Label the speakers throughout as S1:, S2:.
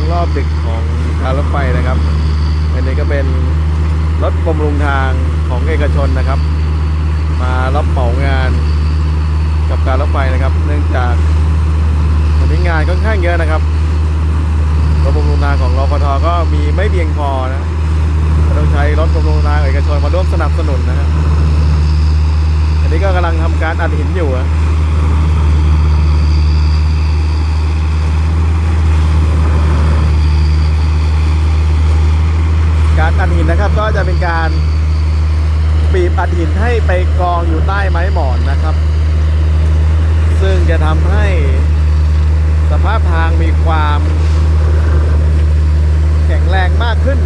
S1: างรอบดึกของการรถไฟนะครับ อันนี้ก็เป็นรถบำรุงทางของเอกชนนะครับ มารับเหมางานกับการรถไฟนะครับ เนื่องจากวันนี้งานค่อนข้างเยอะนะครับรถบำรุงทางของรพทก็มีไม่เพียงพอนะต้องใช้รถบำรุงทางเอกชนมาร่วมสนับสนุนนะครับอันนี้ก็กำลังทำการอัดหินอยู่อะ การอัดหิ นะครับ ก็จะเป็นการปีบอัดหินให้ไปกองอยู่ใต้ไม้หมอนนะครับ ซึ่งจะทำให้สภาพทางมีความ แข็งแรงมากขึ้น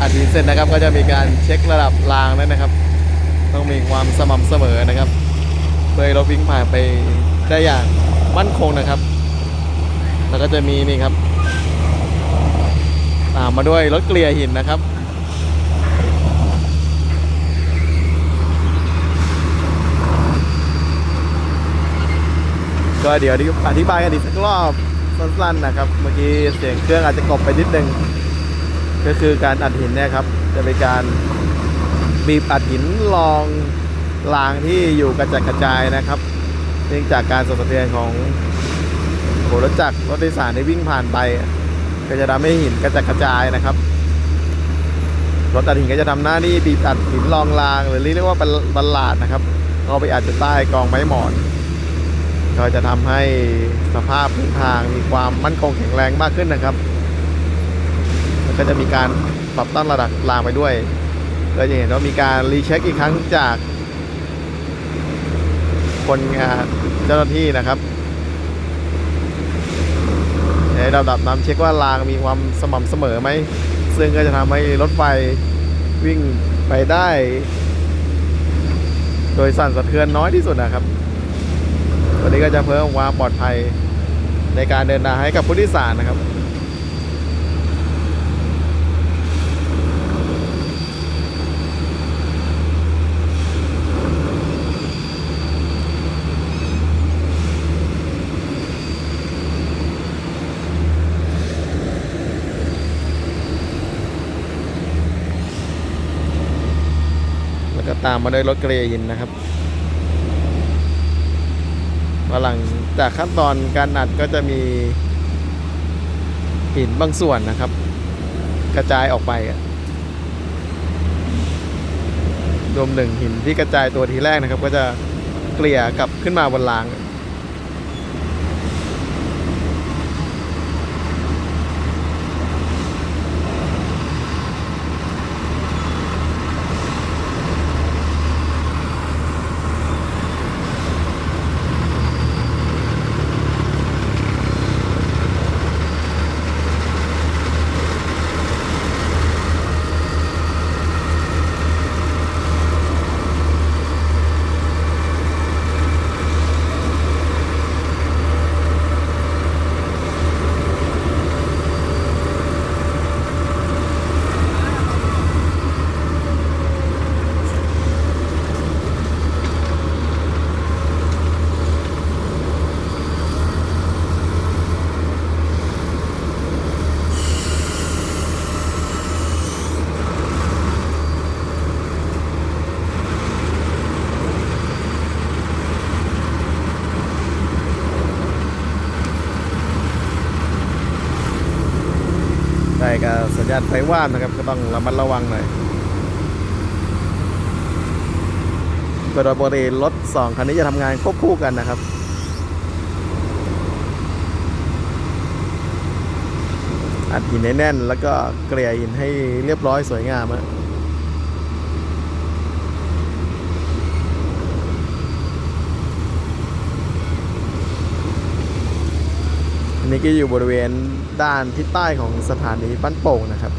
S1: อัดหิ นะครับ ก็จะมีการเช็คระดับรางด้วยนะครับ ต้องมีความสม่ำเสมอนะครับ เพื่อให้รถวิ่งผ่านไปได้อย่างมั่นคงนะครับ แล้วก็จะมีนี่ครับตามมาด้วยรถเกลี่ยหินนะครับก็เดี๋ยวอธิบายกันอีกสักรอบสั้นๆนะครับ เมื่อกี้เสียงเครื่องอาจจะกบไปนิดนึง ก็คือการอัดหินเนี่ยครับ จะเป็นการบีบอัดหินรองรางที่อยู่กระจัดกระจายนะครับ เนื่องจากการสั่นสะเทือนของโหรถจักรรถโดยสารที่วิ่งผ่านไป ก็จะทำให้หินกระจัดกระจายนะครับ รถอัดหินก็จะทำหน้าที่บีบอัดหินรองราง หรือเรียกว่าบัลลาดนะครับเอาไปอัดอยู่ใต้กองไม้หมอนก็จะทำให้สภาพพื้นทางมีความมั่นคงแข็งแรงมากขึ้นนะครับ ก็จะมีการปรับตั้งระดับรางไปด้วยก็จะเห็นว่ามีการรีเช็คอีกครั้งจาก คนงานเจ้าหน้าที่นะครับในระดับน้ำเช็คว่ารางมีความสม่ำเสมอไหม ซึ่งก็จะทำให้รถไฟวิ่งไปได้ โดยสั่นสะเทือนน้อยที่สุดนะครับ ตัวนี้ก็จะเพิ่มความปลอดภัยในการเดินทางให้กับผู้โดยสารนะครับามมาด้วยรถเกรย์หินนะครับหลังจากขั้นตอนการอัดก็จะมีหินบางส่วนนะครับ กระจายออกไปรวมหนึ่งหินที่กระจายตัวทีแรกนะครับ ก็จะเกลี่ยกลับขึ้นมาบนราง ก กับสัญญาณไฟว่านนะครับ ก็ต้องระมัดระวังหน่อยโดยปกติรถสองคันนี้จะทำงานควบคู่กันนะครับอัดหินให้แน่นแล้วก็เกลี่ยหินให้เรียบร้อยสวยงามอะอั นี้ก็อยู่บริเวณด้านทิศใต้ของสถานีบ้านโป่งนะครับ